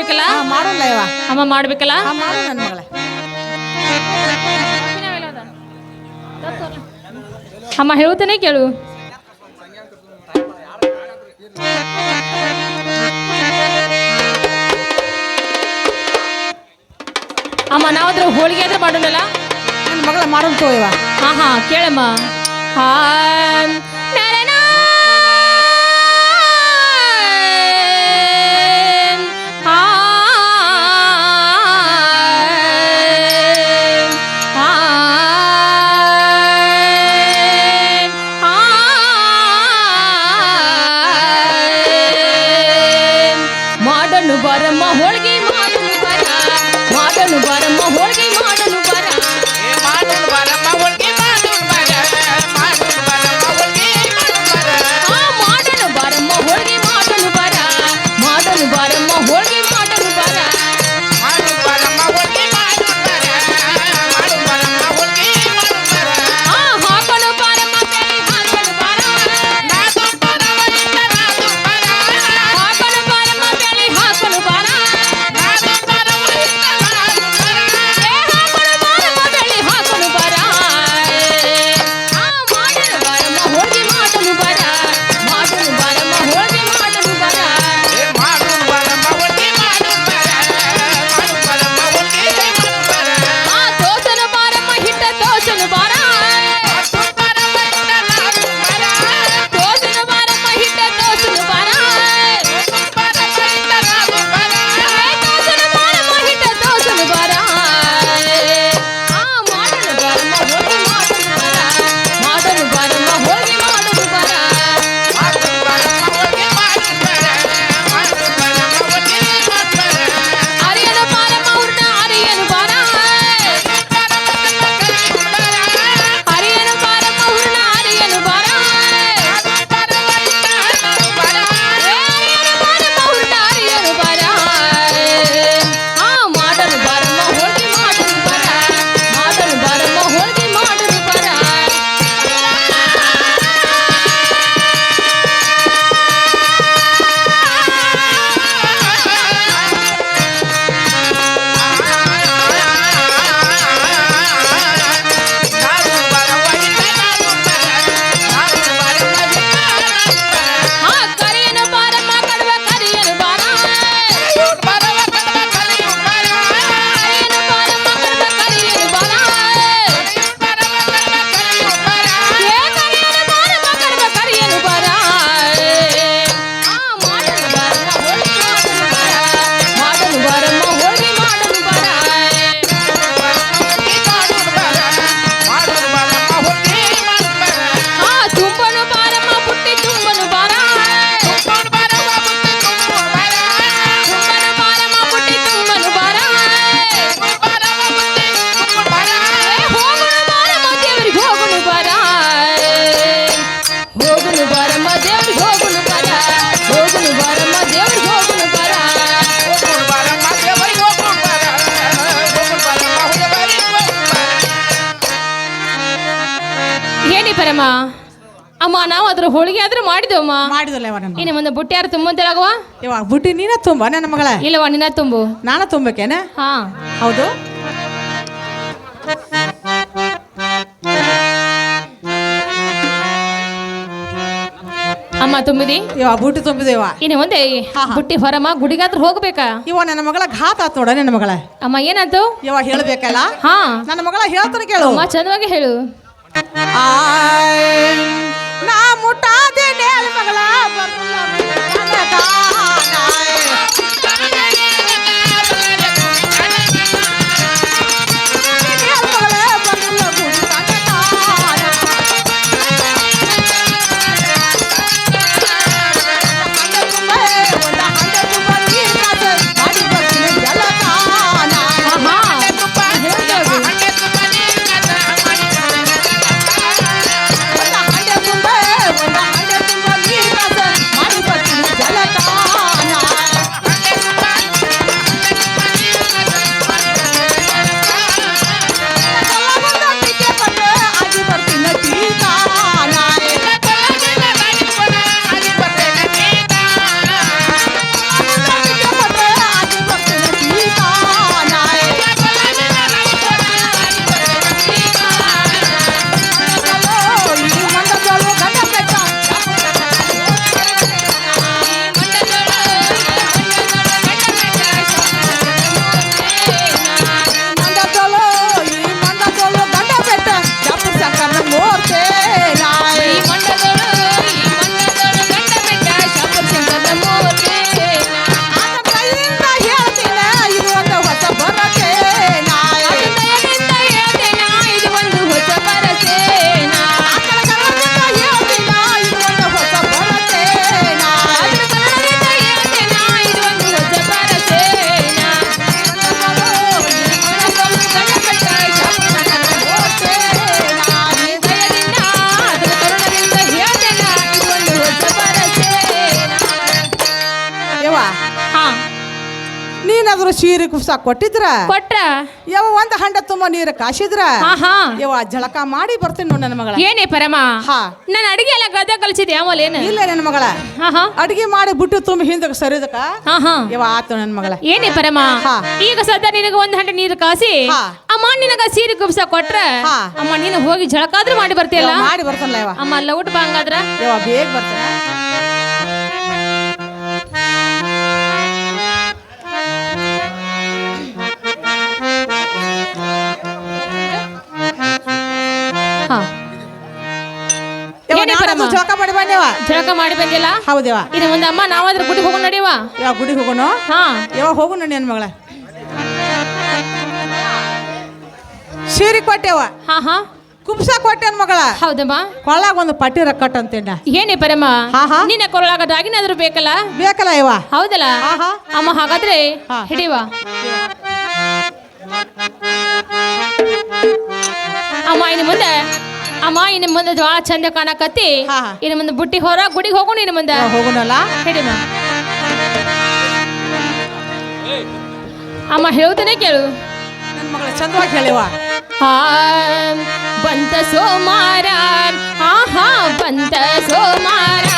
ಮಾಡ್ಬೇಕಲ್ಲ? ಮಾಡೋಣ ಅಮ್ಮ ಮಾಡ್ಬೇಕಲ್ಲ? ನನ್ನ ಅಮ್ಮ ಹೇಳ್ತಾನೆ ಕೇಳು. ಅಮ್ಮ ನಾವಾದ್ರೆ ಹೋಳಿಗೆ ಆದ್ರೆ ಮಾಡೋಣಲ್ಲ? ನನ್ನ ಮಗಳ ಮಾಡೋಣ ಹಾ ಹಾ ಕೇಳಮ್ಮ. ಹಾ ಪರಮ? ಅಮ್ಮ ನಾವು ಅದ್ರ ಹೋಳಿಗೆ ಆದ್ರೂ ಮಾಡಿದೆವಮ್ಮ ಮಾಡಿದಲ್ಲ ಯವ್ವ ನನ್ನ ಒಂದು ಇನ್ನು ಮುಂದೆ ಬುಟ್ಟಿ ಯಾರು ತುಂಬಂತರಾಗವ ಯವ್ವ, ಬುಟ್ಟಿ ನೀನ ತುಂಬ ನನ್ನ ಮಗಳ? ಇಲ್ಲವ ನಿನ್ನ ತುಂಬು. ನಾನು ತುಂಬಕೇನ ಹಾ. ಹೌದು? ಅಮ್ಮ ತುಂಬಿದಿ? ಇವ ಬುಟ್ಟಿ ತುಂಬಿದೇವ ಇನ್ನು ಮುಂದೆ ಹಾ, ಹಾ. ಬುಟ್ಟಿ ಹೊರಮ್ಮ ಗುಡಿಗಾದ್ರೂ ಹೋಗ್ಬೇಕಾ? ಇವ ನನ್ನ ಮಗಳ ಘಾತ ಆತೋಡ ನನ್ನ ಮಗಳ. ಅಮ್ಮ ಏನಂತ ಇವ ಹೇಳಬೇಕಲ್ಲ? ಹಾ. ನನ್ನ ಮಗಳ ಹೇಳ್ತಾನೆ ಕೇಳು. ಅಮ್ಮ ಚೆನ್ನಾಗಿ ಹೇಳು. ಆಯ್, ನಾ ಮುಟಾದೆ ನೇಲ್ ಮಗಳ ಬರುಲ್ಲ ಮಗಳ ನೀನಾದ್ರೂ ಸೀರೆ ಕುಪ್ಸ ಕೊಟ್ಟಿದ್ರ? ಕೊಟ್ರ. ಯಾವ ಒಂದ್ ಹಂಡ ತುಂಬ ನೀರು ಕಾಸಿದ್ರ? ಹಾ ಹಾ ಯವ್ವ ಜಳಕ ಮಾಡಿ ಬರ್ತೀನಿ ನೋಡ್ ನನ್ನ ಮಗಳ. ಏನೇ ಪರಮ? ಹಾ. ನಾನು ಅಡಿಗೆ ಎಲ್ಲ ಗದ್ದೆ ಕಲ್ಸಿದ್ದೆ ಏನು ಇಲ್ಲ ನನ್ನ ಮಗಳ. ಹಾ ಹಾ ಅಡಿಗೆ ಮಾಡಿ ಬಿಟ್ಟು ತುಂಬ ಹಿಂದಕ್ಕೆ ಸರಿದಕ ಹಾ ಹಾ ಯವ್ವ ಆತು ನನ್ನ ಮಗಳ. ಏನೇ ಪರಮ? ಹಾ. ಈಗ ಸದ್ಯ ನಿನಗೆ ಒಂದ್ ಹಂಡ ನೀರು ಕಾಸಿ ಹಾ. ಅಮ್ಮ ನಿನಗ ಸೀರೆ ಕುಬ್ಸ ಕೊಟ್ರ? ಹಾ. ಅಮ್ಮ ನೀನು ಹೋಗಿ ಜಳಕಾದ್ರೂ ಮಾಡಿ ಬರ್ತೀಯಲ್ಲ? ಯವ್ವ ಮಾಡಿ ಬರ್ತಾನಲ್ಲ ಯವ್ವ. ಅಮ್ಮ ಅಲ್ಲ ಊಟ ಬಾ ಹಂಗಾದ್ರ ಯವ್ವ ಬೇಗ ಬರ್ತಾನ. ಯವ್ವ ಜೋಕ? ಮಾಡಿ ಬಂದೇವ? ಜಳಕ ಮಾಡಿ ಬಂದಿಲ್ಲ? ಹೌದೇವ? ಇನ್ನು ಮುಂದೆ ಅಮ್ಮ ನಾವಾದ್ರ ಗುಡಿ ಹೋಗೋಣ ನಡಿಯವ ಯಾವ ಗುಡಿಗೆ ಹೋಗೋಣ? ಹಾ. ಯವ್ವ ಹೋಗು ನೋಡಿ ನನ್ನ ಮಗಳ. ಸೀರೆ ಕೊಟ್ಟೆವ? ಹಾ ಹಾ. ಕುಬ್ಸ ಕೊಟ್ಟೆನ್ ಮಗಳ. ಹೌದಮ್ಮ. ಕೊಳ್ಳಾಗ ಒಂದು ಪಟ್ಟಿ ರಕ್ಕಟ್ ಅಂತೇನ. ಏನೇ ಪರಮ್ಮ. ಹಾ, ಹಾ. ನಿನ್ನ ಕೊರಳಾಗ ದಾಗಿನಾದ್ರೂ ಬೇಕಲ್ಲ? ಬೇಕಲ್ಲ ಯವ್ವ. ಹೌದಲ್ಲ? ಹಾ, ಹಾ. ಅಮ್ಮ ಹಾಗಾದ್ರೆ ಹಾ. ಹಿಡಿವ ಅಮ್ಮ ಇನ್ನು ಮುಂದೆ ಅಮ್ಮ ಇನ್ನು ಮುಂದೆ ದ್ವಾ ಚಂದ ಕಾಣಕತ್ತಿ. ಹಾ. ಇನ್ನು ಮುಂದೆ ಬುಟ್ಟಿ ಹೊರ ಗುಡಿಗೆ ಹೋಗೋಣ ಇನ್ನು ಮುಂದೆ. ಹೋಗೋಣಲ್ಲ? ಹಿಡಿಮ ಅಮ್ಮ ಹೇಳ್ತಾನೆ ಕೇಳು. ನನ್ನ ಮಗಳ ಚಂದವಾಗಿ ಹೇಳಿವ ಆ ಬಂತ ಸೋಮಾರ ಆಹಾ ಬಂತ ಸೋಮಾರ.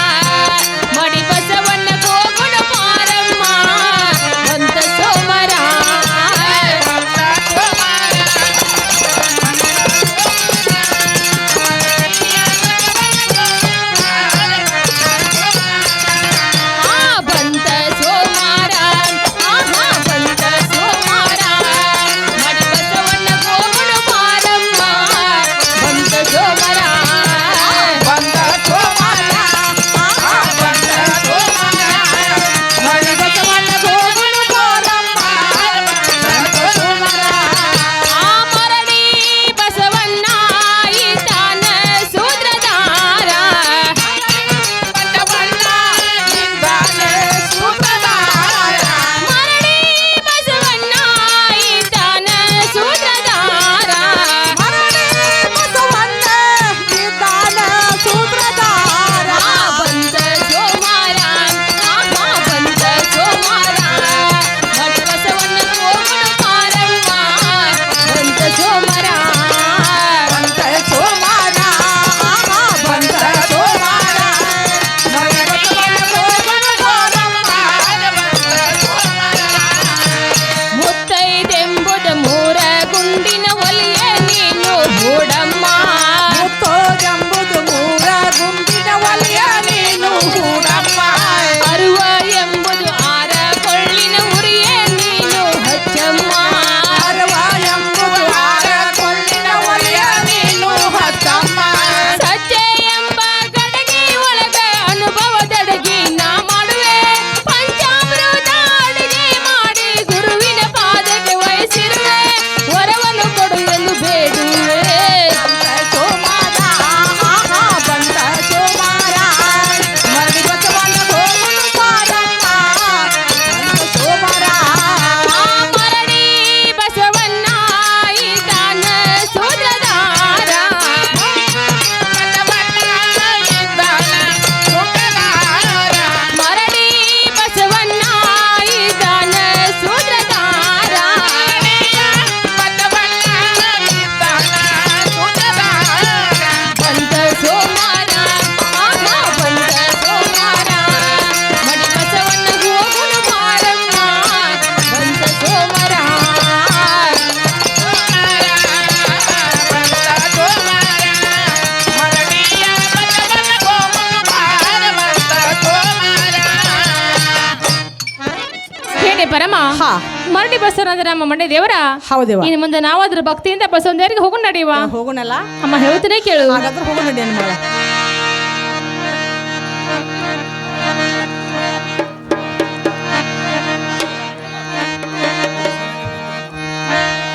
ಅಂದ್ರೆ ನಮ್ಮ ಮಂಡೆ ದೇವರ? ಹೌದೇವ ಇನ್ನು ಮುಂದೆ ನಾವು ಅದ್ರ ಭಕ್ತಿಯಿಂದ ಬಸವಣ್ಣರಿಗೆ ಹೋಗೋಣ ನಡೆಯುವ ಹೋಗೋಣಲ್ಲ? ಅಮ್ಮ ಹೇಳ್ತೇನೆ ಕೇಳು. ಹಾಗಾದ್ರೆ ಹೋಗೋಣ ನಡಿ ನನ್ನ ಮಗಳ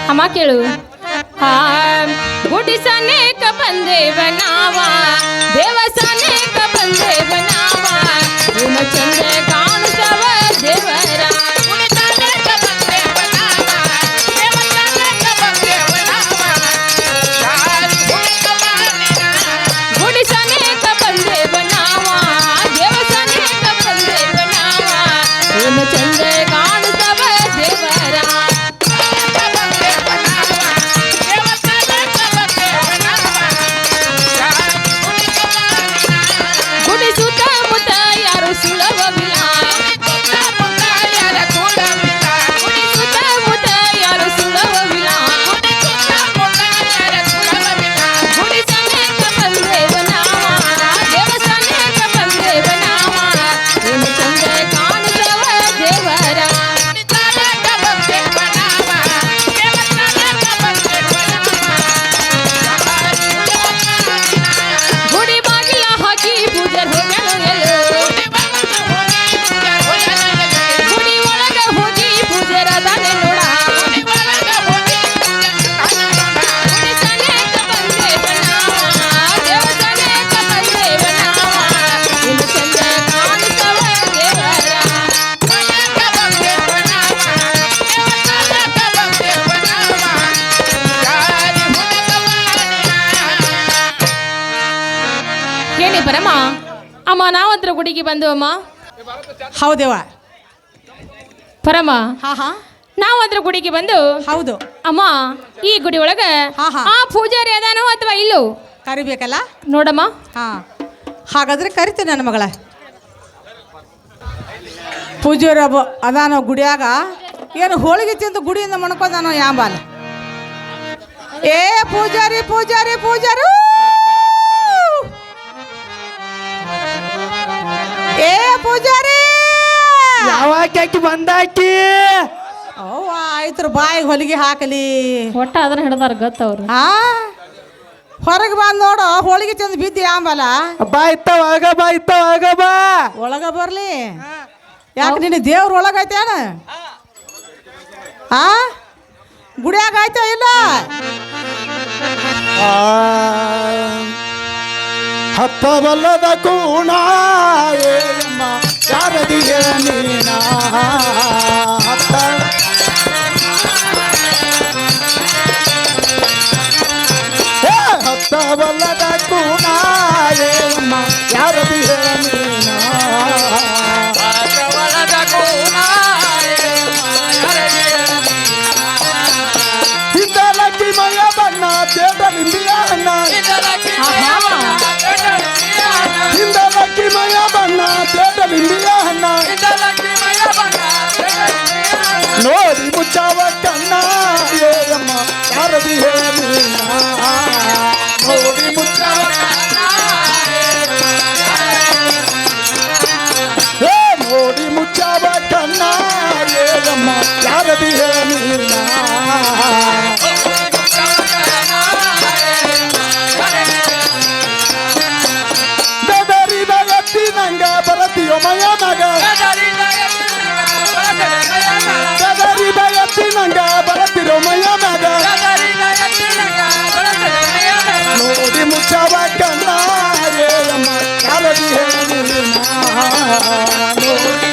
ಅಮ್ಮ ಕೇಳು. ಆ ಗುಡಿಸನೇಕ ಬಂದೇವ ನಾವ ದೇವಸನೇಕ ಬಂದೇವ ನಾವ ಇನ್ನು ನಾವಂತ್ರ ಗುಡಿಗೆ ಬಂದು ಅಮ್ಮ. ಹೌದೇವ ಪರಮ. ಹಾ ಹಾ. ನಾವಂತ್ರ ಗುಡಿಗೆ ಬಂದು ಹೌದು. ಅಮ್ಮ ಈ ಗುಡಿ ಒಳಗ ಹಾ, ಹಾ. ಆ ಪೂಜಾರಿ ಅದಾನೋ ಅಥವಾ ಇಲ್ಲೋ? ಕರಿಬೇಕಲ್ಲ? ನೋಡಮ್ಮ. ಹಾ. ಹಾಗಾದ್ರೆ ಕರಿತೀನಿ ನನ್ನ ಮಗಳ. ಪೂಜಾರಿ ಒಬ್ಬ ಅದಾನೋ ಗುಡಿಯಾಗ ಏನು ಹೋಳಿಗೆ ತಿಂದು ಗುಡಿಯಿಂದ ಮಣ್ಕೋದಾನೋ ಯಾಂಬಾಲ. ಏ ಪೂಜಾರಿ ಪೂಜಾರಿ ಪೂಜಾರು! ಏ ಪೂಜಾರಿ! ಯಾವಾಗ ಆಕಿ ಬಂದಾಕಿ? ಅವ್ವ ಆಯ್ತು ಬಾಯಿಗೆ ಹೊಲಿಗೆ ಹಾಕಲಿ. ಒಟ್ಟ ಅದನ್ನ ಹಿಡ್ದಾರ ಗೊತ್ತವ್ರು ಆ? ಹೊರಗೆ ಬಂದು ನೋಡು ಹೋಳಿಗೆ ಚಂದ ಬಿದ್ದಿ ಆಮಲ ಬಾ ಇತ್ತ ಒಳಗ ಬಾ ಇತ್ತ ಒಳಗ ಬಾ. ಒಳಗ ಬರ್ಲಿ. ಯಾಕೆ ನಿನ್ನ ದೇವ್ರ ಒಳಗೈತೇನ ಆ? ಗುಡಿಯಾಗ ಆಯ್ತಾ ಇಲ್ಲ? ಆ, ಹತ್ತ ಕೋಣ ಕೂಣ ಶಾರದಿಯ ನೀನ? ಹತ್ತ ಏ, ಬಣ್ಣ ತೇಟ ನಿಂಬಿಯ ಅಣ್ಣ ನೋಡಿ ಮುಚ್ಚಾವ ಕಣ್ಣ ಏಯಮ್ಮ ಯಾರದಿ ಹೇಳೀನ ನೋಡಿ ಮುಚ್ಚಾವ ಏ ನೋಡಿ ಮುಚ್ಚಾವ ಕಣ್ಣ ಏಯಮ್ಮ ಯಾರದಿ ಹೇಳೀನ ಕಣ್ಣ ಏಯಮ್ಮ ಯಾರದಿ ಹೇಳೀನ ನೋಡಿ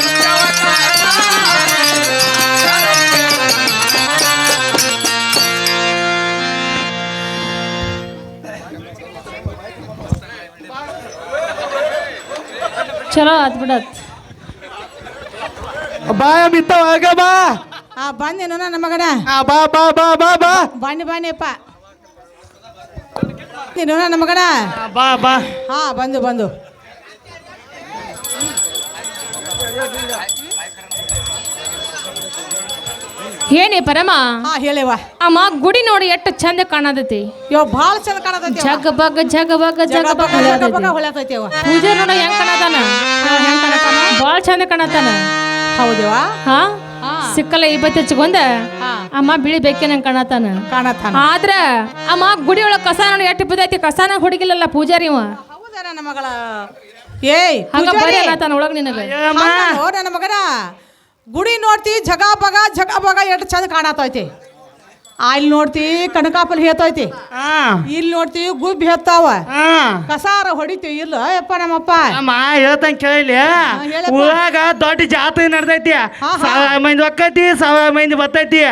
ಚಲೋ ಆತ್ ಬಿಡತ್. ಬಾಯ ಬಿತ್ತ ಒಳಗ ಬಾ. ಆ ಬಂದೇನು ನನ್ನ ಮಗನ. ಆ, ಬಾ ಬಾ ಬಾ ಬಾ ಬಾ. ಬನ್ನಿ ಬನ್ನಿಯಪ್ಪ ನೀನು ನನ್ನ ಮಗನ ಬಾ ಬಾ. ಹಾ ಬಂದು ಬಂದು. ಏನೇ ಪರಮ? ಹಾ ಹೇಳಿವ ಅಮ್ಮ ಗುಡಿ ನೋಡಿ ಎಷ್ಟು ಚಂದ ಕಾಣತೈತಿ. ಯೋ ಭಾಳ ಚಂದ ಕಾಣತೈತಿ. ಜಗ ಬಗ ಜಗ ಬಗ ಜಗ ಬಗ ಹೊಳ್ಯಾತೈತಿ. ಪೂಜೆ ನೋಡ ಹೆಂಗ್ ಕಾಣತಾನ? ಹೆಂಗ್ ಕಾಣತಾನ? ಬಾಳ ಚಂದ ಕಾಣತಾನ. ಹೌದೇವಾ ಹಾ. ಸಿಕ್ಕಲ್ಲ ಇಬ್ಬತ್ತು ಹಚ್ಕೊಂಡ. ಅಮ್ಮ ಬಿಳಿ ನಂಗೆ ಕಾಣತಾನ ಕಾಣತಾನ ಆದ್ರ ಅಮ್ಮ ಗುಡಿ ಒಳಗ್ ಕಸ ನೋಡಿ ಎಷ್ಟು ಬಿದ್ದೈತಿ ಕಸಾನ ಹುಡುಗಿಲ್ಲಲ್ಲ ಪೂಜಾರಿ ಇವ. ಹೌದಾ ನನ್ನ ಮಗಳ. ಏಯ್ ಹಂಗ ಪೂಜಾರಿ. ಬರೀ ಅನ್ನತಾನ ಒಳಗ್ ನಿನಗ. ನನ್ನ ಮಗನ. ಗುಡಿ ನೋಡ್ತಿ ಜಗ ಬಗ ಜಗ ಬಗ ಎಷ್ಟು ಚಂದ ಕಾಣತೈತಿ. ಅಲ್ಲಿ ನೋಡ್ತೀವಿ ಕನಕಾಪಲ್ ಹೇತೈತಿ ಇಲ್ಲಿ ನೋಡ್ತೀವಿ ಗುಬ್ಬಿ ಹೇತ್ತಾವ ಕಸಾರ ಹೊಡಿತೀವಿ ಇಲ್ಲ ಯಪ್ಪ ನಮ್ಮಪ್ಪ. ಅಮ್ಮ ಹೇಳ್ತಂಗ ಕೇಳಿ. ಊರಾಗ ದೊಡ್ಡ ಜಾತ್ರೆ ನಡ್ದೈತಿ. ಸಾವಿರ ಮಂದಿ ಒಕ್ಕೈತಿ ಸಾವಿರ ಮಂದಿ ಬತ್ತೈತಿ.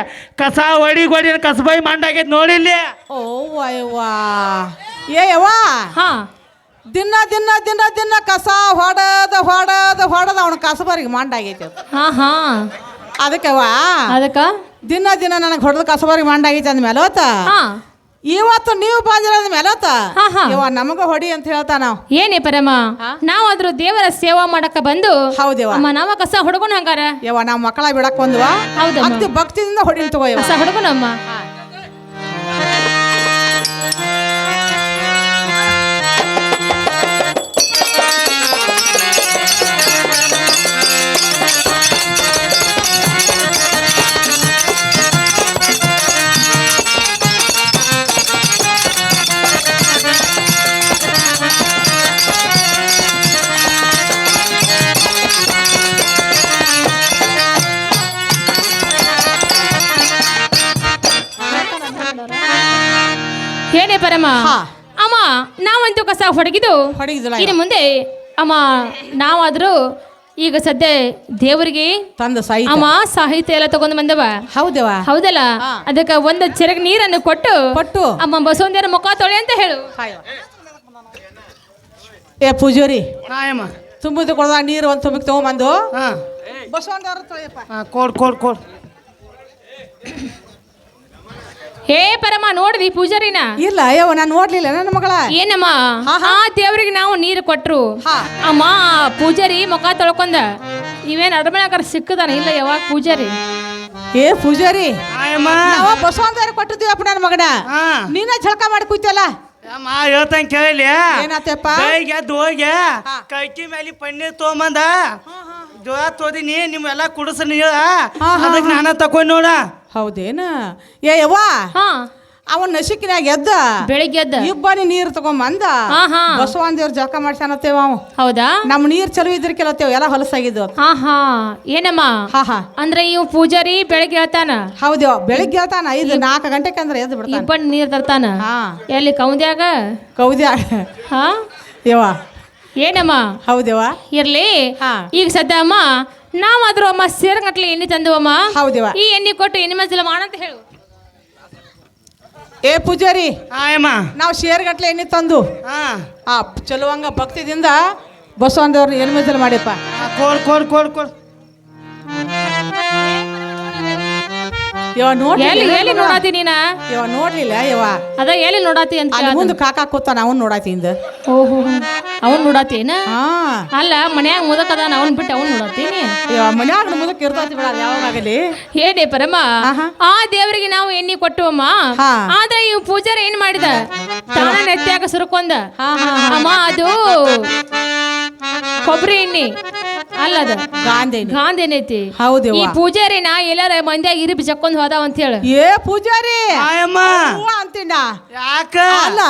ಕಸ ಹೊಡಿ ಹೊಡಿ ಕಸಬಾಯಿ ಮಂಡಾಗೈತಿ ನೋಡಿಲ್ಲಿ ಓ ಅಯ್ಯವ್ವಾ ಏ ಯವ್ವ. ಹಾ. ದಿನ ದಿನ ದಿನ ದಿನ ಕಸ ಹೊಡದ ಹೊಡದ ಹೊಡದ ಅವನ ಕಸಬರಿಗೆ ಮಂಡಾಗೈತಿ ಅದಕ್ಕೆ ಹಾ ಹಾ. ಅದಕ್ಕವ್ವ ಅದಕ್ಕ? ದಿನ ದಿನ ನನಗೆ ಹೊಡೆದ ಕಸಬರಿಗೆ ಮಂಡಾಗೈತಿ ಅಂದ್ಮೇಲೆ ಮೇಲೋತ ಹಾ. ಇವತ್ತು ನೀವು ಬಾಜಿರೋದ ಮೇಲೆ ಹೊತ್ತ ಹಾ, ಹಾ. ಯವ್ವ ನಮಗ ಹೊಡಿ ಅಂತ ಹೇಳ್ತಾ ನಾವು. ಏನೇ ಪರಮ ನಾವಾದ್ರೂ ದೇವರ ಸೇವಾ ಮಾಡಕ ಬಂದು ಹೌದೇವ ಅಮ್ಮ ನಾವ ಕಸ ಹುಡುಗನ ಹಂಗಾರ? ಯವ್ವ ನಾವು ಮಕ್ಕಳ ಬಿಡಕ್ ಬಂದ್ವಾ? ಹೌದಮ್ಮ. ಅತಿ ಭಕ್ತಿಯಿಂದ ಹೊಡಿ ತಗೋ ಯವ್ವ. ಕಸ ಹುಡುಗನಮ್ಮ? ಹಾ. ಅಮ್ಮ ನಾವಂತೂ ಕಸ ಹೊಡಗಿದು ಹೊಡಿಗಿದಿಲ್ಲ ಇನ್ನು ಮುಂದೆ ಅಮ್ಮ ನಾವಾದ್ರೂ ಈಗ ಸದ್ಯ ದೇವರಿಗೆ ತಂದ ಸಾಹಿತ್ಯ. ಅಮ್ಮ ಸಾಹಿತ್ಯ ಎಲ್ಲ ತಗೊಂಡು ಬಂದವ. ಹೌದವ? ಹೌದಲ್ಲ? ಹಾ. ಅದಕ್ಕ ಒಂದು ಚೆರಗ ನೀರನ್ನು ಕೊಟ್ಟು ಕೊಟ್ಟು. ಅಮ್ಮ ಬಸವಂದಿಯರ ಮುಖ ತೊಳೆ ಅಂತ ಹೇಳು. ಏ ಪೂಜಾರಿ. ಆಯಮ್ಮ ತುಂಬಿದ ಕೊಡದಾಗ ನೀರು ಒಂದು ತುಂಬಿಗೆ ತಗೊಂಡ್ಬಂದು ಹಾಂ. ತೊಳೆಯಪ್ಪ ಕೊಡ್ ಕೊಡ್ ಕೊಡ್. ಹೇ ಪರಮ ನೋಡ್ರಿ ಪೂಜಾರಿನ. ಇಲ್ಲ ಅಯ್ಯವ ನಾನು ನೋಡ್ಲಿಲ್ಲ ನನ್ನ ಮಗಳ. ಏನಮ್ಮ? ಆ ದೇವ್ರಿಗೆ ನಾವು ನೀರು ಕೊಟ್ರು. ಹಾ. ಅಮ್ಮ ಪೂಜಾರಿ ಮುಖ ತೊಳ್ಕೊಂಡ. ಇವೇನ್ ಅಡಮಣಕರ ಸಿಕ್ಕದಾನ? ಇಲ್ಲ ಯಾವಾಗ ಪೂಜಾರಿ? ಏ ಪೂಜಾರಿ. ಆಯಮ್ಮ ನಾವ ಬಸವಂತರ ಕೊಟ್ಟಿದ್ದೀವಪ್ಪ ನನ್ನ ಮಗನ. ಹಾಂ. ನೀನ ಝಳಕ ಮಾಡಿ ಕೂತಲ್ಲ ಅಮ್ಮ ಹೇಳ್ತಂಗೆ ಕೇಳಿ ಏನಾತಪ್ಪ? ಕೈಗೆ ಎದ್ದು ಹೋಗಿ. ಕೈಕಿ ಮೇಲೆ ಪನ್ನೀರ್ ತೊಗೊಂಬಂದ. ಜೋಳ ತೋದಿನಿ ನಿಮ್ಮೆಲ್ಲ ಕುಡಿಸ್ ನೀಳ ಹಾ, ಹಾ, ಅದಕ್ಕೆ. ನಾನು ತಕೊಂಡ್ ನೋಡ. ಹೌದೇನ? ಏ ಯವ್ವ. ಹಾ. ಅವನ್ ನಶಿಕಿನಾಗ ಎದ್ದ. ಬೆಳಿಗ್ಗೆ ಎದ್ದ. ಇಬ್ಬನಿ ನೀರು ತಗೊಂಬಂದ ಹಾ, ಹಾ. ಬಸವಣ್ಣ ದೇವ್ರ ಜಳಕ ಮಾಡ್ಸಾನತ್ತೇವ ಅವ. ಹೌದಾ? ನಮ್ಮ ನೀರ್ ಚಲೋ ಇದ್ರ ಕೆಲತ್ತೇವ ಎಲ್ಲ ಹೊಲಸಾಗಿದ್ದು ಹಾ ಹಾ. ಏನಮ್ಮ? ಹಾ ಹಾ. ಅಂದ್ರೆ ಇವ್ ಪೂಜಾರಿ ಬೆಳಿಗ್ಗೆ ಹೇಳ್ತಾನ ಹೌದೇವ ಬೆಳಿಗ್ಗೆ ಹೇಳ್ತಾನ ಐದು ನಾಲ್ಕು ಗಂಟೆಗೆ ಅಂದ್ರೆ ಎದ್ದು ಬಿಡ್ತಾನ. ಇಬ್ಬನಿ ನೀರ್ ತರ್ತಾನ? ಹಾ. ಎಲ್ಲಿ ಕೌದ್ಯಾಗ? ಕೌದ್ಯಾಗ. ಹಾ? ಯವ್ವ. ಏನಮ್ಮ? ಹೌದವ್ವ? ಇರ್ಲಿ. ಹಾ. ಈಗ ಸದ್ಯಮ್ಮ ನಾವಾದ್ರೂ ಅಮ್ಮ ಸೇರ್ಗಟ್ಲೆ ಎಣ್ಣೆ ತಂದವಮ್ಮ? ಹೌದೇವ ಈ ಎಣ್ಣೆ ಕೊಟ್ಟು ಎಣ್ಣೆ ಮಜ್ಜಲ ಮಾಡಂತ ಹೇಳು. ಏ ಪೂಜಾರಿ ಆಯಮ್ಮ ನಾವು ಶೇರ್ಗಟ್ಲೆ ಎಣ್ಣೆ ತಂದು. ಹಾ. ಆ ಚಲುವಂಗ ಭಕ್ತಿದಿಂದ ಬಸವಣ್ಣ ದೇವ್ರನ್ನ ಎಣ್ಣೆ ಮಜ್ಜಲ ಮಾಡಿಪ್ಪ. ಕೋಳ್ ಕೋಳ್ ಕೋಳ್ ಕೊಡ್. ಯವ ಎಲ್ಲಿ ನೋಡಾತಿ ನೀನ? ಯವ ನೋಡ್ಲಿಲ್ಲ ಯವ ಅದ ಎಲ್ಲಿ ನೋಡಾತಿ ಅಂತ ಅಲ್ಲಿ ಮುಂದೆ ಕಾಕಾ ಕೂತಾನ ಅವನ್ ನೋಡಾತಿ ಹಿಂದ. ಓಹೋ ಅವನ್ ನೋಡಾತೇನ ಹಾ. ಅಲ್ಲ ಮನ್ಯಾಗ ಮುದಕ್ ಅದಾನ ಅವನ್ ಬಿಟ್ಟು ಅವನ್ ನೋಡಾತೀನಿ ಯವ ಮನ್ಯಾಗ ಮುದಕ್ ಇರ್ತಾತಿ ಬಿಡ ಯಾವಾಗಲಿ ಹೇಳಿ ಪರಮ. ಆ ದೇವರಿಗೆ ನಾವು ಎಣ್ಣೆ ಕೊಟ್ಟುವಮ್ಮ. ಆದ್ರೆ ಈ ಪೂಜಾರಿ ಏನ್ ಮಾಡಿದ? ತಾನ ನೆತ್ತಿಯಾಗ ಅಮ್ಮ ಅದು ಕೊಬ್ಬರಿ ಎಣ್ಣೆ. ಅಲ್ಲದ ಗಾಂಧೇನಿ. ಗಾಂಧ ಏನೈತಿ ಹೌದವ್ವ. ಈ ಪೂಜಾರಿನ ಎಲ್ಲಾರ ಮಂದ್ಯಾಗ ಇರಿ ಚಕ್ಕೊಂಡ್ ಹೋದಾವ ಅಂತ ಹೇಳ. ಏ ಪೂಜಾರಿ. ಆಯಮ್ಮ ಹೂವ ಅಂತೀನ ಯಾಕ? ಅಲ್ಲ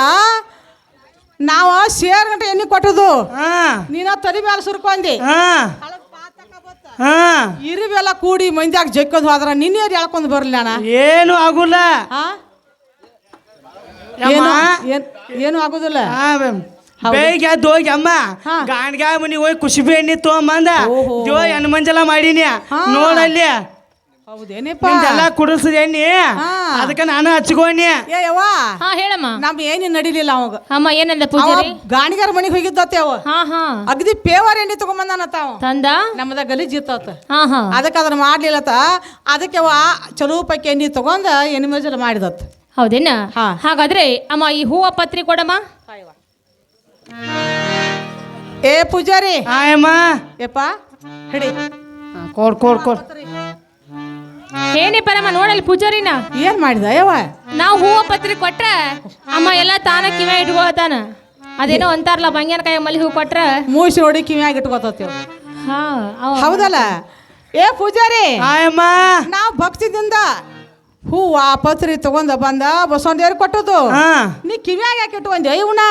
ನಾವ ಶೇರ್ ಗಂಟೆ ಎಣ್ಣೆ ಕೊಟ್ಟದು ಹಾಂ. ನೀನ ತಲೆ ಮೇಲೆ ಸುರ್ಕೊಂಡಿ. ಹಾಂ. ಹಾಂ. ಇರಿವೆಲ್ಲ ಕೂಡಿ ಮಂದ್ಯಾಗ ಜಕ್ಕೊಂಡ್ ಹೋದ್ರ ನಿನ್ನೆ ಹೇಳ್ಕೊಂಡ್ ಬರ್ಲಿ ಅಣ್ಣ ಏನು ಆಗುಲ್ಲ. ಹಾ ಯಮ್ಮ. ಏನು ಏನ್- ಏನು ಆಗುದಿಲ್ಲ. ಬೇಗ ಎದ್ದು ಹೋಗಿ ಅಮ್ಮ ಹಾ. ಗಾಣ್ಗಾ ಮನಿ ಹೋಗಿ ಕುಸುಬಿ ಎಣ್ಣೆ ತಗೊಂಬಂದ ಓಹೋ. ಜೋ ಹೆಣ್ಣು ಮಂಜಲ ಮಾಡೀನಿ. ಹಾ. ನೋಡಲ್ಲಿ ಹೌದೇನಪ್ಪ? ಕುಡಿಸಿದ ಎಣ್ಣೆ. ಹಾ. ಅದಕ್ಕೆ ನಾನು ಹಚ್ಕೊಂಡಿ ಏ ಯವ್ವ. ಹಾ ಹೇಳಮ್ಮ. ನಮ್ ಏನಿ ನಡಿಲಿಲ್ಲ ಅವಾಗ. ಅಮ್ಮ ಏನಂದ ಅವ ಪೂಜಾರಿ ಗಾಣಿಗಾರ ಮನಿಗೆ ಹೋಗಿದ್ದತ್ತೆ ಅವ. ಹಾ ಹಾ. ಅಗದಿ ಪೇವರ್ ಎಣ್ಣೆ ತಗೊಂಬಂದಾನ ತಾವ ತಂದ? ನಮ್ಮದ ಗಲೀಜ್ ಇತ್ತ ಹಾ ಹಾ. ಅದಕ್ಕೆ ಅದನ್ನ ಮಾಡ್ಲಿಲ್ಲತ್ತ ಅದಕ್ಕೆ ಅವ ಚಲೋ ಪೈಕಿ ಎಣ್ಣೆ ತಗೊಂಡ ಎಣ್ಣೆ ಮಜಲ ಮಾಡಿದತ್ತ. ಹೌದೇನ? ಹಾ. ಹಾಗಾದ್ರೆ ಅಮ್ಮ ಈ ಹೂವ ಪತ್ರಿ ಕೊಡಮ್ಮ? ಏ ಪೂಜಾರಿ. ಆಯಮ್ಮ. ಏಪ್ಪ ಹಿಡಿ. ಕೊಡ್ ಕೊಡ್ ಕೊಡ್. ಏನೇ ಪರಮ್ಮ ನೋಡಲ್ಲಿ ಪೂಜಾರಿನ? ಏನ್ ಮಾಡಿದ ಯವ್ವ? ನಾವು ಹೂವ ಪತ್ರಿ ಕೊಟ್ರ ಅಮ್ಮ ಎಲ್ಲ ತಾನ ಕಿವ ಇಟ್ಕೋತಾನ ಅದೇನೋ ಅಂತಾರಲ್ಲ ಬಂಗ್ಯಾನ ಮಲ್ಲಿ ಹೂ ಕೊಟ್ರ. ಮೂಸಿ ನೋಡಿ ಕಿವಿಯಾಗಿ ಇಟ್ಕೋತೇವ ಹಾ ಅವ- ಹೌದಲ್ಲ? ಏ ಪೂಜಾರಿ ಆಯಮ್ಮ. ನಾವು ಭಕ್ತಿದಿಂದ ಹೂವ ಪತ್ರಿ ತಗೊಂಡ ಬಂದ ಬಸವಣ್ಣ ದೇವ್ರಿಗೆ ಕೊಟ್ಟದು ಹಾ. ನೀ ಕಿವಿಯಾಗ ಯಾಕೆ ಇಟ್ಕೊಂಡೆ? ಇವನ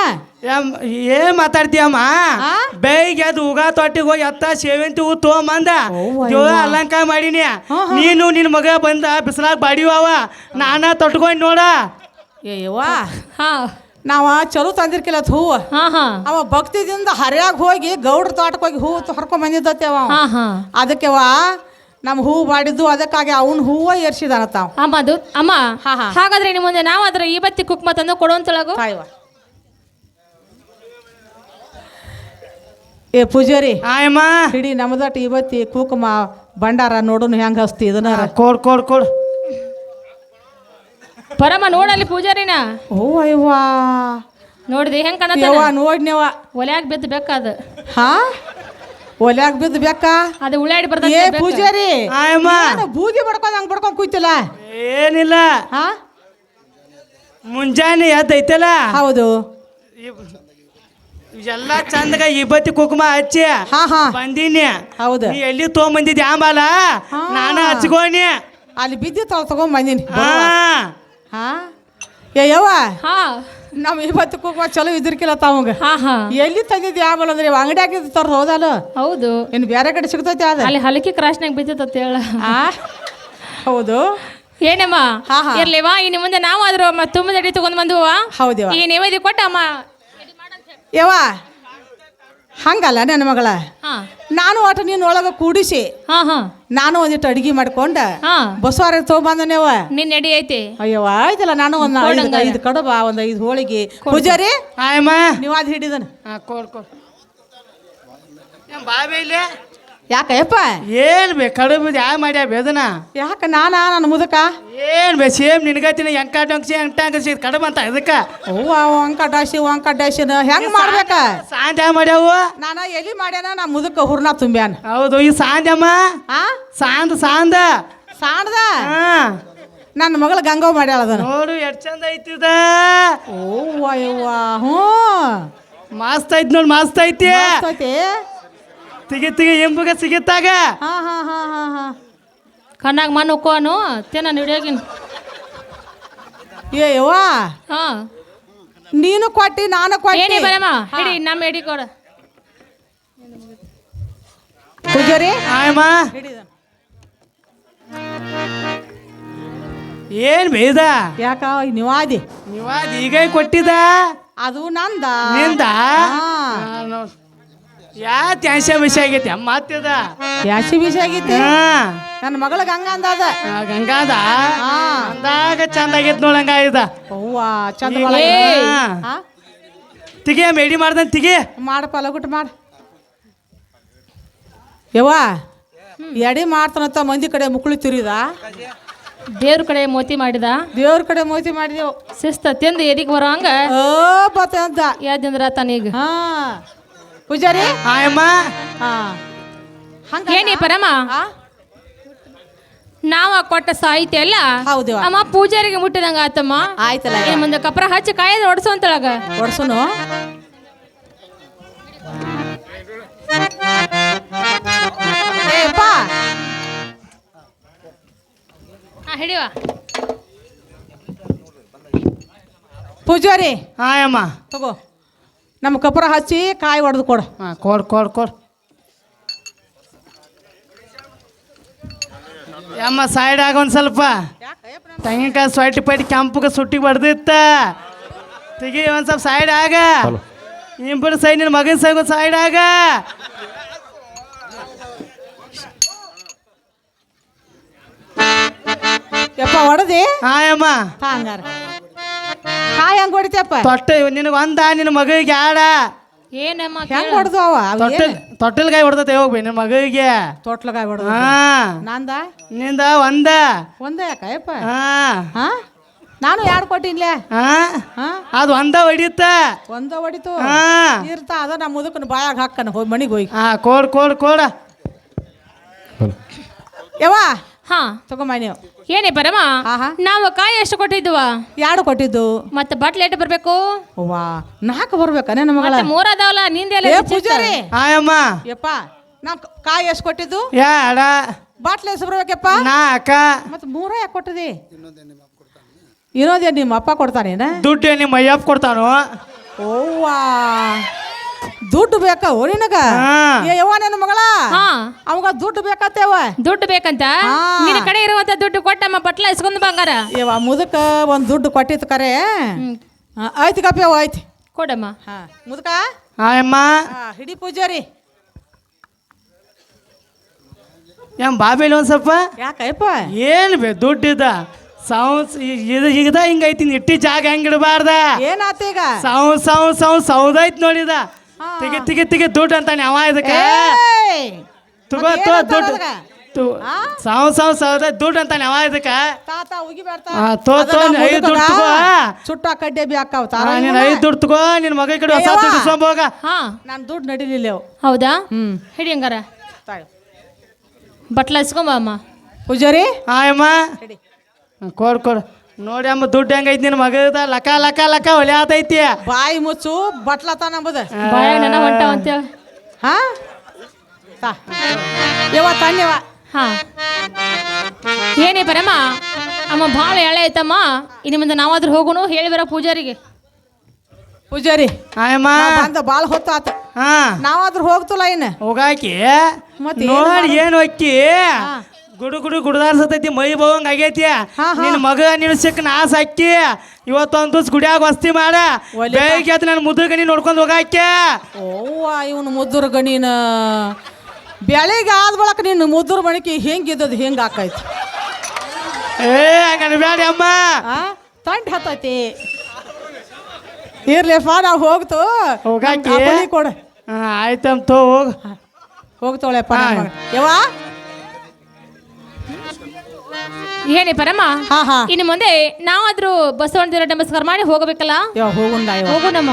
ಯಮ್- ಏನ್ ಮಾತಾಡ್ತೀಯಮ್ಮ? ಆ? ಬೇಗ ಅದು ಉಗಾ ತೊಟ್ಟಿಗೆ ಹೋಗಿ ಎತ್ತ ಸೇವಂತಿ ಹೂ ತೊಗೊಂಬಂದ ಅವ್ವ, ಅಲಂಕಾರ ಮಾಡೀನಿ. ಹಾ, ಹಾ. ನೀನು ನಿನ್ನ ಮಗ ಬಂದ ಬಿಸಿಲಾಗ ಬಾಡಿವವ ನಾನ ತೊಟ್ಕೊಂಡ್ ನೋಡ. ನೋಡು ಯವ್ವ. ಹಾ. ನಾವ ಚಲೋ ತಂದಿರ್ಕಿಲ್ಲ ಅದ್ ಹೂವು. ಹಾ ಹಾ. ಅವ ಭಕ್ತಿದಿಂದ ಹರ್ಯಾಗ ಹೋಗಿ ಗೌಡ್ರ ತೋಟಕ್ಕೆ ಹೋಗಿ ಹೂ ಹರ್ಕೊಂಡ್ ಬಂದಿದ್ದತ್ತೆ ಅವ. ಹಾ ಹಾ. ಅದಕ್ಕೆ ಅವ ನಮ್ಮ ಹೂವು ಮಾಡಿದ್ದು ಅದಕ್ಕಾಗಿ ಅವನ ಹೂವ ಏರ್ಸಿದಾನ ತಾವ್. ಅಮ್ಮ ಅದು ಅಮ್ಮ ಹಾ, ಹಾ. ಹಾಗಾದ್ರೆ ನಿಮ್ಮ ಮುಂದೆ ನಾವು ಅದ್ರ ಈ ಬತ್ತಿ ಕುಕ್ಮ ತಂದು ಕೊಡುವಂತಳಗು ತಾಯ್ವ ಏ ಪೂಜಾರಿ ಆಯಮ್ಮ ಹಿಡಿ ನಮ್ದಟ್ ಇವತ್ತಿ ಕುಕ್ಮ ಭಂಡಾರ ನೋಡುನು ಹೆಂಗ ಹಸ್ತಿ ಇದನ್ನ. ಕೊಡ್ ಕೊಡ್ ಕೊಡ್. ಪರಮ ನೋಡಲ್ಲಿ ಪೂಜಾರಿನ. ಓ ಅಯ್ಯವ್ವ ನೋಡಿದೆ ಹೆಂಗ್ ಕಾಣತ್ತ ಯವ್ವ ನೋಡ್ನೇವ ಒಲ್ಯಾಗ ಬಿದ್ದು ಬೇಕಾದ. ಹಾ? ಒಲ್ಯಾಗ ಬಿದ್ದು ಬೇಕಾ ಅದು ಉಳ್ಳಾಡಿ ಏ ಬರ್ತದೆ ಪೂಜಾರಿ ಆಯಮ್ಮ. ಬೂದಿ ಬಡ್ಕೊಂಡ್ ಹಂಗ್ ಬಡ್ಕೊಂಡ್ ಕೂತಿಲ್ಲ? ಏನಿಲ್ಲ. ಹಾ? ಮುಂಜಾನೆ ಎದ್ದೈತಲ್ಲ ಹೌದು. ಎಲ್ಲ ಚಂದಗ ಇಬ್ಬತ್ತಿ ಕುಕುಮ ಹಚ್ಚಿ ಹಾ ಹಾ. ಬಂದೀನಿ. ಹೌದು. ನೀ ಎಲ್ಲಿ ತೊಗೊಂಬಂದಿದ್ದೆ ಆಂಬಾಲ ನಾನ ನಾನು ಹಚ್ಕೋನಿ. ಅಲ್ಲಿ ಬಿದ್ದಿ ತಗೊಂಡ್ ಬಂದೀನಿ ಹಾ. ಹಾ. ಏ ಯವ್ವ? ಹಾ. ನಮ್ ಇವತ್ತು ಕುಂಕುಮ ಚಲೋ ಇದ್ರಕಿಲ್ಲ ತಾವಂಗ. ಹಾ ಹಾ. ಎಲ್ಲಿ ತಂದಿದ್ದು ಆಮೇಲೆ ಅಂದ್ರೆ ಅಂಗಡಿ ಹಾಕಿದ್ ತರ ಹೌದಲ್ಲ? ಹೌದು. ಇನ್ನು ಬೇರೆ ಕಡೆ ಸಿಗ್ತೈತಿ ಅದ ಅಲ್ಲಿ ಹಲಕಿ ಕ್ರಾಶ್ನಾಗ ಬಿದ್ದತ್ತ ಹೇಳ. ಆ? ಹೌದು. ಏನಮ್ಮ? ಹಾ, ಹಾ. ಇರ್ಲಿವಾ ಇನ್ನು ಮುಂದೆ ನಾವು ಆದ್ರೂ ತುಂಬ ಅಡಿ ತಗೊಂಡ್ ಬಂದುವ ಹೌದು ಈ ನೈವೇದ್ಯ ಕೊಟ್ಟ ಅಮ್ಮ. ಯವ್ವ ಹಂಗಲ್ಲ ನನ್ನ ಮಗಳ. ಹಾ. ನಾನು ಒಟ್ಟು ನೀನು ಒಳಗ ಕೂಡಿಸಿ. ಹಾ ಹಾ. ನಾನು ಒಂದಿಟ್ಟು ಅಡಿಗೆ ಮಾಡ್ಕೊಂಡ. ಬಸವಾರ ತೊಗೊಂಬಂದನೇವ ನಿನ್ನ ಎಡಿ ಐತಿ. ಅಯ್ಯವ್ವ ಆಯ್ತಲ್ಲ ನಾನು ಒಂದು ಐದು ಕಡಬ ಒಂದು ಐದು ಹೋಳಿಗೆ. ಪೂಜಾರಿ? ಆಯಮ್ಮ. ನೀವು ಅದು ಹಿಡಿದನ. ಬಾಬೆ ಇಲ್ಲಿ? ಯಾಕಯ್ಯಪ್ಪ ಏನ್ ಬೇ ಕಡುಬು ಯಾ ಮಾಡ್ಯಾ ಬೇದನ ಯಾಕ ನಾನಾ ನನ್ನ ಮುದಕ? ಏನ್ ಬೇ ಸೇಮ್ ನಿನಗತಿನ ಎಂಕಾಟಂಕ್ಸಿ ಎಂಕಾಂಕ್ಸಿ ಕಡುಬು ಅಂತ ಇದಕ್ಕ? ಅವ್ವ ವಂಕಟಾಸಿ ವಂಕಟಾಸಿನ ಹೆಂಗ್ ಮಾಡ್ಬೇಕ? ಸಾಂಜಾ ಮಾಡ್ಯಾವು ನಾನ ಎಲ್ಲಿ ಮಾಡ್ಯಾನ ನಾ ಮುದಕ ಹುರ್ನ ತುಂಬ್ಯಾನ. ಹೌದು ಈ ಸಾಂಜಮ್ಮ ಆ? ಸಾಂದ ಸಾಂದ? ಸಾಂಡ್ದ? ಹಾ. ನನ್ನ ಮಗಳ ಗಂಗವ್ ಮಾಡ್ಯಾಳ ಅದನ್ನ. ನೋಡು ಎಷ್ಟ್ ಚಂದ ಐತಿದ ಓವ್ವ ಯವ್ವ ಹ್ಞೂ. ಮಸ್ತ್ ಐತಿ ನೋಡ್ ಮಸ್ತ್ ಐತಿ. ತಿಗಿ ತಿಗಿ ಎಂಬುಗ ಸಿಗಿತ್ತಾಗ? ಹಾ ಹಾ ಹಾ ಹಾ ಹಾ. ಕಣ್ಣಾಗ ಮಣ್ಣು ಉಕ್ಕೋನು ತಿನ್ನ ಹಿಡಿಯೋಗಿನ ಏ ಯವ್ವ ಹಾ. ನೀನು ಕೊಟ್ಟಿ ನಾನು ಏನೇ ಕೊಟ್ಟಿ ಬರಮ್ಮ ಹಿಡಿ ನಮ್ಮ ಹಿಡಿ ಕೊಡ. ಪೂಜಾರಿ? ಆಯಮ್ಮ ಏನ್ ಬೇದ ಯಾಕ ನಿವಾದಿ. ನಿವಾದಿ ಈಗ ಕೊಟ್ಟಿದ ಅದು ನಂದ. ನಿಂದ? ಹಾ. ಯಾ ತ್ಯಾಶ ಬಿಸಿ ಆಗೈತಿ ಅಮ್ಮ ಮಾತಿದ ಯಾಸಿ ಬಿಸಿ ಆಗೈತಿ? ನನ್ನ ಮಗಳ ಗಂಗಾ ಅಂದಾದ ಗಂಗಾದ ಹಾ. ಅಂದಾಗ ಚಂದ ಆಗೈತಿ ನೋಡಂಗ ಇದ ಅವ್ವ ಚಂದ ತಿಗೆ ಮೇಡಿ ಮಾಡ್ದಂತ ತಿಗಿ. ಮಾಡಪ್ಪ ಲಗುಟ್ ಮಾಡ. ಯವ್ವ ಎಡಿ ಮಾಡ್ತಾನಂತ ಮಂದಿ ಕಡೆ ಮುಕ್ಳು ತಿರುದ. ದೇವ್ರ ಕಡೆ ಮೋತಿ ಮಾಡಿದ? ದೇವ್ರ ಕಡೆ ಮೋತಿ ಮಾಡಿದೆವು. ಶಿಸ್ತ ತಿಂದು ಎದಿಗೆ ಬರೋ ಹಂಗ? ಓ ಬತ್ತ ಅಂತ ಯಾವ್ದಂದ್ರ ತನೀಗ ಹಾ. ಪೂಜಾರಿ? ಆಯಮ್ಮ ಹಾ. ಹಂಗ ಏನಿ ಪರಮ? ನಾವ ಕೊಟ್ಟ ಸಾಹಿತ್ಯ ಎಲ್ಲ ಹೌದು. ಅಮ್ಮ ಪೂಜಾರಿಗೆ ಮುಟ್ಟಿದಂಗ ಆತಮ್ಮ. ಆಯ್ತಲ್ಲ. ಏನ್ ಮುಂದೆ ಕಪ್ರ ಹಚ್ಚಿ ಕಾಯದ ಹೊಡ್ಸೋಂತಳಗ ಹೊಡ್ಸುನು ಏಪ್ಪ ಹಾ ಹಿಡಿವ ಪೂಜಾರಿ. ಹಾಯಮ್ಮ. ತಗೋ. ನಮ್ಮ ಕಪುರ ಹಚ್ಚಿ ಕಾಯಿ ಹೊಡೆದು ಕೊಡು. ಹಾಂ ಕೊಡು ಕೊಡು ಕೊಡು. ಅಮ್ಮ ಸೈಡ್ ಆಗ ಒಂದು ಸ್ವಲ್ಪ. ತೆಂಗಿನಕಾಯಿ ಸೊಟ್ಟಿ ಪಟ್ಟಿ ಕೆಂಪಗೆ ಸುಟ್ಟಿ ಬಡ್ದಿತ್ತ. ತೆಗಿ ಒಂದು ಸ್ವಲ್ಪ ಸೈಡ್ ಆಗ. ಇಂಬಿಡ ಸೈಡ್ ನಿನ್ನ ಮಗನ ಸೈಡ್ ಒಂದು ಸೈಡ್ ಆಗ. ಯಪ್ಪ ಹೊಡೆದಿ ಆಯಮ್ಮ ಹಂಗಾರ. ಕಾಯಿ ಹಂಗೆ ಹೊಡಿತಪ್ಪ ತೊಟ್ಟೆ ನಿನಗೆ ಒಂದ ನಿನ್ನ ಮಗಳಿಗೆ ಆಡ ಏನಮ್ಮ ಹೆಂಗ್ ಹೊಡೆದು ಅವ? ಅವ್ ತೊಟ್ಟಲ್ ಏನ್? ತೊಟ್ಟಲ್ಗಾಯಿ ಹೊಡ್ದತೆ ಹೋಗ್ಬಿ ನಿನ್ನ ಮಗಳಿಗೆ ತೊಟ್ಲಗಾಯಿ ಹೊಡೆದು ಹಾ. ನಂದ? ನಿಂದ ಒಂದ. ಒಂದೇ ಯಾಕಯ್ಯಪ್ಪ ಹಾ. ಹಾ? ನಾನು ಯಾರು ಕೊಟ್ಟಿನ್ಲೆ? ಹಾ. ಹಾ? ಅದು ಒಂದ ಹೊಡಿಯುತ್ತ. ಒಂದ ಹೊಡಿತು? ಹಾ. ಇರ್ತಾ ಅದ ನಮ್ಮ ಮುದುಕನ ಬಾಯಾಗ ಹಾಕ್ಕನ ಹೋಗಿ ಮನಿಗೆ ಹೋಗಿ. ಹಾ ಕೋಡ್ ಕೋಡ್ ಕೋಡ. ಯವ್ವ ಹಾ. ತಗೊಂಬ ನೀವು ಏನೇ ಪರಮ ಆಹಾ. ನಾವು ಕಾಯಿ ಎಷ್ಟು ಕೊಟ್ಟಿದ್ವ ಯಾರು ಕೊಟ್ಟಿದ್ದು? ಮತ್ತೆ ಬಟ್ಲು ಎಟ್ಟು ಬರ್ಬೇಕು? ವಾ ನಾಲ್ಕು ಬರ್ಬೇಕಾ ನನ್ನ ಮಗಳ ಮತ್ತೆ ಮೂರ್ ಅದಾವಲ್ಲ ನಿಂದೆಲ್ಲ ಏ ಪೂಜಾರಿ. ಆಯಮ್ಮ ಯಪ್ಪ ನಾ ಕಾಯಿ ಎಷ್ಟು ಕೊಟ್ಟಿದ್ದು? ಯಾಡ? ಬಾಟ್ಲಿ ಎಷ್ಟು ಬರ್ಬೇಕಪ್ಪ? ನಾ ಅಕ್ಕ ಮತ್ತೆ ಮೂರ ಯಾಕೆ ಕೊಟ್ಟದಿ? ಇನ್ನೊಂದೇ ನಿಮ್ಮ ಅಪ್ಪ ಕೊಡ್ತಾನೇನ? ದುಡ್ಡು ನಿಮ್ಮ ಅಯ್ಯಪ್ಪ ಕೊಡ್ತಾನು? ಓವ್ವಾ ದುಡ್ಡು ಬೇಕಾ ಓ ನಿನಗ. ಏ ಯವ್ವ ನನ್ನ ಮಗಳ? ಹಾ. ಅವಾಗ ದುಡ್ಡು ಬೇಕಾತೇವ? ದುಡ್ಡು ಬೇಕಂತ. ನಿನ್ನ ಕಡೆ ಇರುವಂತ ದುಡ್ಡು ಕೊಟ್ಟಮ್ಮ ಬಟ್ಲ ಇಸ್ಕೊಂಡ್ ಬಂಗಾರ. ಯವ್ವ ಮುದಕ ಒಂದು ದುಡ್ಡು ಕೊಟ್ಟಿತ್ತು ಕರೆ. ಆ, ಆಯ್ತು ಕಪ್ಪಿ ಅವ ಆಯ್ತು. ಕೊಡಮ್ಮ. ಹಾ ಮುದಕ? ಆಯಮ್ಮ ಹಾ ಹಿಡಿ ಪೂಜಾರಿ. ಏನ್ ಬಾಬೇಲಿ ಒಂದ್ ಸ್ವಲ್ಪ? ಯಾಕಯ್ಯಪ್ಪ? ಏನು ಬೇ ದುಡ್ಡಿದ ಸೌಂಡ್ ಇದು ಈಗದ ಹಿಂಗೈತಿ ಇಟ್ಟಿ ಜಾಗ ಹೆಂಗ್ ಇಡಬಾರ್ದ? ಏನಾತ ಈಗ? ಸೌ ಸೌ ಸೌ ಸೌದೈತ್ ನೋಡಿದ. ತಿಗಿ ತಿಗೆ ತಿಗೆ ದುಡ್ಡು ಅಂತಾನೆ ಅವ ಇದಕ್ಕೆ! ತಗೋ ತೋ ದುಡ್ಡು? ತು ಆ? ಸಾವ್ ಸಾವ್ ಸಾವಿರ ದುಡ್ಡು ಅಂತಾನೆ ಅವ ಇದಕ್ಕೆ. ತಾತ ಉಗಿಬೇಡ್ತ ಆ, ತೋ, ತೋ, ಐದ್ ದುಡ್ಡು ತಗೋ. ಸುಟ್ಟ ಕಡ್ಡೆ ಬಿ ಹಾಕಾವ್. ತಾರ ನೀನ್ ಐದು ದುಡ್ಡು ತಗೋ ನಿನ್ ಮಗ ಈ ಕಡೆ ಹೊಸ ಅಯ್ಯವ್ವ. ದುಡ್ಡು ಇಸ್ಕೊಂಬೋಗ ಹಾ. ನಾನು ದುಡ್ಡು ನಡಿಲಿಲ್ಲ ಅವು. ಹೌದಾ? ಹ್ಮ್. ಹಿಡಿ ಹಂಗಾರ. ತಾಳು. ಬಟ್ಲ ಇಸ್ಕೊಂಬ ಅಮ್ಮ. ಪೂಜಾರಿ? ಆಯಮ್ಮ. ಕೊಡ್ ಕೊಡ್. ನೋಡಿ ಅಮ್ಮ ದುಡ್ಡು ಹೆಂಗೈತಿ ನಿನ್ನ ಮಗದ ಲಕ ಲಕ ಲಕ ಆತೈತಿ. ಬಾಯಿ ಮುಚ್ಚು ಬಟ್ಲತ ನಂಬುದ ಬಾಯ ನನ್ನ ಹೊಂಟ ಅಂತ ಹಾ? ತಾ. ಯವ್ವ ತನ್ಯವ ಹಾ. ಏನೇ ಬರಮ್ಮ ಅಮ್ಮ ಭಾಳ ಎಳೆ ಐತಮ್ಮ. ಇನ್ನು ಮುಂದೆ ನಾವಾದ್ರೂ ಹೋಗೋಣ ಹೇಳಿ ಬರ ಪೂಜಾರಿಗೆ. ಪೂಜಾರಿ ಆಯಮ್ಮ ಅಂತ ಭಾಳ ಹೊತ್ತು ಹೊತ್ತಾತ. ಹಾ. ನಾವಾದ್ರೂ ಹೋಗ್ತಲ್ಲ ಇನ್ನು? ಹೋಗಾಕಿ. ಮತ್ತೆ ನೋಡಿ ಏನು ಅಕ್ಕಿ ಗುಡು ಗುಡು ಗುಡ್ದಾರ್ಸತೈತಿ ಮೈ ಬೋವಂಗ್ ಆಗೈತಿ. ಹಾ, ಹಾ. ನಿನ್ ಮಗ ನಿನ್ನ ಸಿಕ್ಕ ನಾಸ್ ಅಕ್ಕಿ. ಇವತ್ತೊಂದು ಗುಡಿಯಾಗ ವಸ್ತಿ ಮಾಡ. ಒಲೆ. ಬೆಳಿಗ್ಗೆ ಎದ್ದು ನನ್ನ ಮುದ್ರ ಗಣಿ ನೋಡ್ಕೊಂಡು ಹೋಗಾಕೆ. ಓವ್ವ ಇವನು ಮುದ್ದುರ ಗಣಿನ. ಬೆಳಿಗ್ಗೆ ಆದ ಬಳಕ ನಿನ್ನ ಮುದ್ದುರ ಬಣಿಕೆ ಹೆಂಗಿದ್ದದು ಹೆಂಗೆ ಆಕೈತಿ. ಏ ಹಂಗ ಬ್ಯಾಡಿ ಅಮ್ಮ. ಆ ತಂಟ್ ಹತ್ತೈತಿ. ಇರ್ಲಿಪ್ಪ ನಾವು ಹೋಗ್ತು. ಹೋಗಾಕಿ? ಕೊಡ. ಆಯ್ತಂತ ಹೋಗ. ಆಯ್ತಮ್ಮ ತೋ ಹೋಗ್ ಹೋಗ್ತಾವಳೆಪ್ಪ ಯವ್ವ? ಏನೇ ಪರಮ ಹಾ ಹಾ. ಇನ್ನು ಮುಂದೆ ನಾವಾದ್ರೂ ಬಸವಣ್ಣ ದೇವ್ರ ನಮಸ್ಕಾರ ಮಾಡಿ ಹೋಗಬೇಕಲ್ಲ? ಯವ್ವ ಹೋಗೋಣಮ್ಮ